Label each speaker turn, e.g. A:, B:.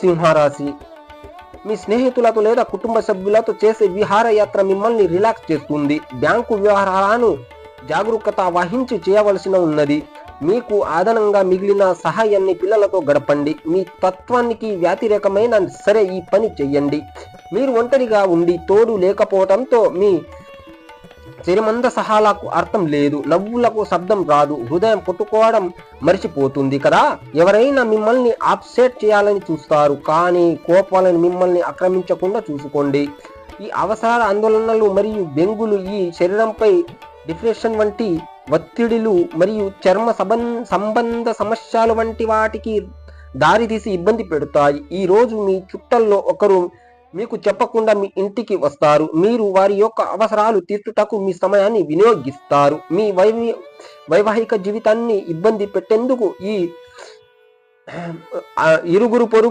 A: సింహరాశి. మీ స్నేహితులతో లేదా కుటుంబ సభ్యులతో చేసే విహారయాత్ర మిమ్మల్ని రిలాక్స్ చేస్తుంది. బ్యాంకు వ్యవహారాలను జాగరూకత వహించి చేయవలసిన ఉన్నది. మీకు అదనంగా మిగిలిన సహాయాన్ని పిల్లలతో గడపండి. మీ తత్వానికి వ్యతిరేకమైన సరే ఈ పని చెయ్యండి. మీరు ఒంటరిగా ఉండి తోడు లేకపోవడంతో మీ చిరమంద సహాలకు అర్థం లేదు నవ్వులకు శబ్దం రాదు హృదయం కొట్టుకోవడం మరిచిపోతుంది కదా? ఎవరైనా మిమ్మల్ని అప్సెట్ చేయాలని చూస్తారు కానీ కోపాలను మిమ్మల్ని ఆక్రమించకుండా చూసుకోండి. ఈ అవసరాల ఆందోళనలు మరియు బెంగులు ఈ శరీరంపై డిప్రెషన్ వంటి ఒత్తిడిలు మరియు చర్మ సబన్ సంబంధ సమస్యలు వంటి వాటికి దారితీసి ఇబ్బంది పెడతాయి. ఈ రోజు మీ చుట్టల్లో ఒకరు మీకు చెప్పకుండా మీ ఇంటికి వస్తారు. మీరు వారి యొక్క అవసరాలు తీర్చుటకు మీ సమయాన్ని వినియోగిస్తారు. మీ వైవి వైవాహిక జీవితాన్ని ఇబ్బంది పెట్టేందుకు ఈ ఇరుగురు పొరుగు